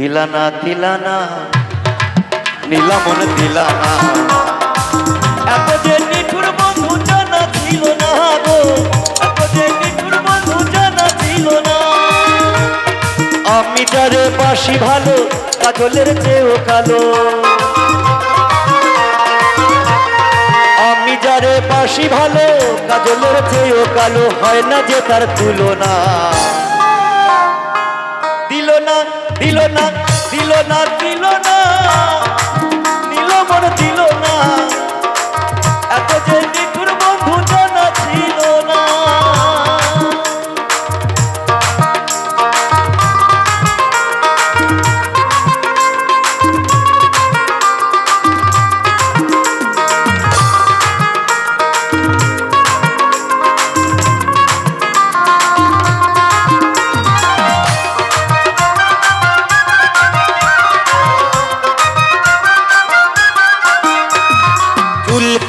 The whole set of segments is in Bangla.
দিলানা দিলানা নীলামন দিলানা। এত যে নিঠুর বন্ধু জানা ছিল না গো, এত যে নিঠুর বন্ধু জানা ছিল না। আমি যারে বাসি ভালো কাজলের চেয়েও কালো। আমি যারে বাসি ভালো কাজলের চেয়েও কালো, হয় না যে তার তুলনা। দিল না দিল না দিল না দিল না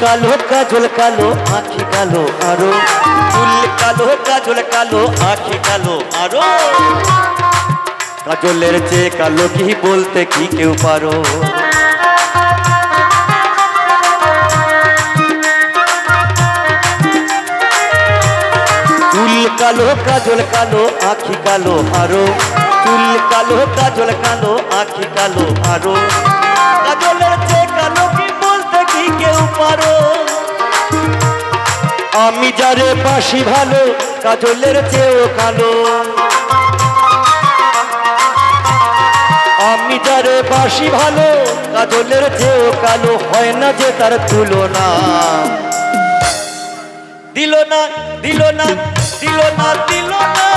কালো কাজল কালো আখি কালো আরও। চুল কালো কাজল কালো আখি কালো আরও। কাজলের চেয়ে কালো কি বলতে কি কেউ পারো? চুল কালো কাজল কালো আখি কালো আরও। চুল কালো কাজল কালো আখি কালো আরও। কাজলের পারো। আমি যারে বাসি ভালো, কাজলের চেয়েও কালো। আমি যারে বাসি ভালো, কাজলের চেয়েও কালো, হয় না যে তার তুলনা। দিল না দিল না দিল না দিল না।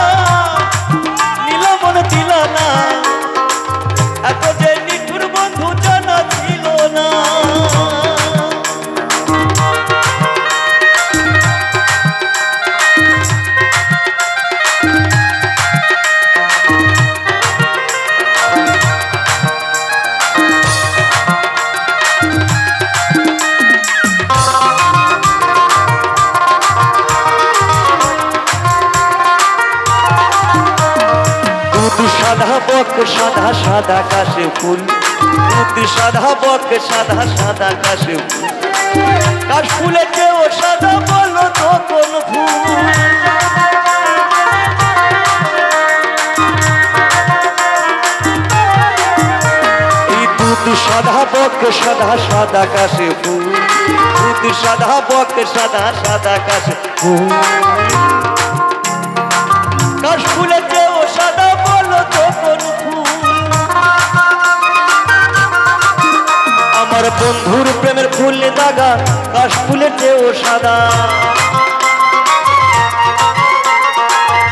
নিল মন দিল না। সাদা সাদা কাশে ফুল। দুধ সাদা বক সাদা সাদা কাশে ফুল। কাশ ফুলে কেউ সাদা বলো তো কোন ফুল সাদা বক সাদা সাদা কাশে ফুল। সাদা বক সাদা সাদা কাশে ফুল। বন্ধুর প্রেমের ফুল দাগা, কাশ ফুলের চেয়েও সাদা।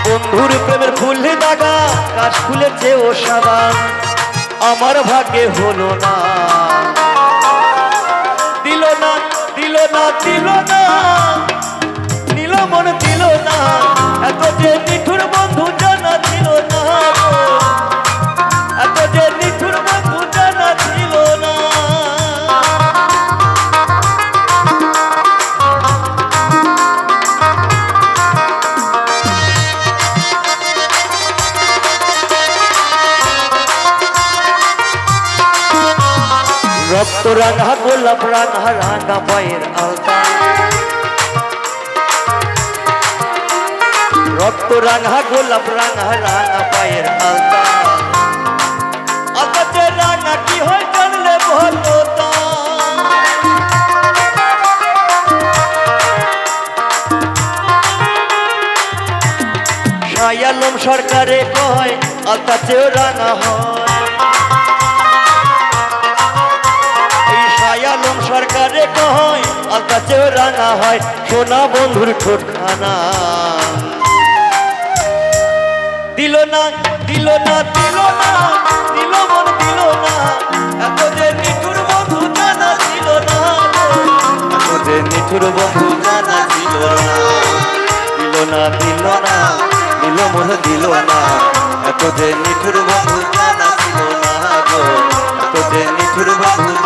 বন্ধুর প্রেমের ফুল দাগা, কাশ ফুলের চেয়েও সাদা। আমার ভাগ্যে হলো না। দিল না দিল না, দিল রক্ত রাঙা গোলাপ, রাঙা রাঙা পায়ের আলতা। রক্ত রাঙা গোলাপ, রাঙা রাঙা পায়ের আলতা। আকাশে রাঙা কি হয় জানলে ভালো তা। শায়ালম সরকারে কয় আলতা চেয়েও রাঙা হয়। সরকারে কয় চেয়েও রাঙা হয়, সোনা বন্ধুর ঠোঁটখানা। দিল না দিল না দিল না, দিল মন, দিল না। এত যে নিঠুর বন্ধু জানা ছিল না। এত যে নিঠুর বন্ধু জানা ছিল না দিল না দিল না, দিল মন, দিল না। এত যে নিঠুর বন্ধু জানা ছিল না এত যে নিঠুর বন্ধু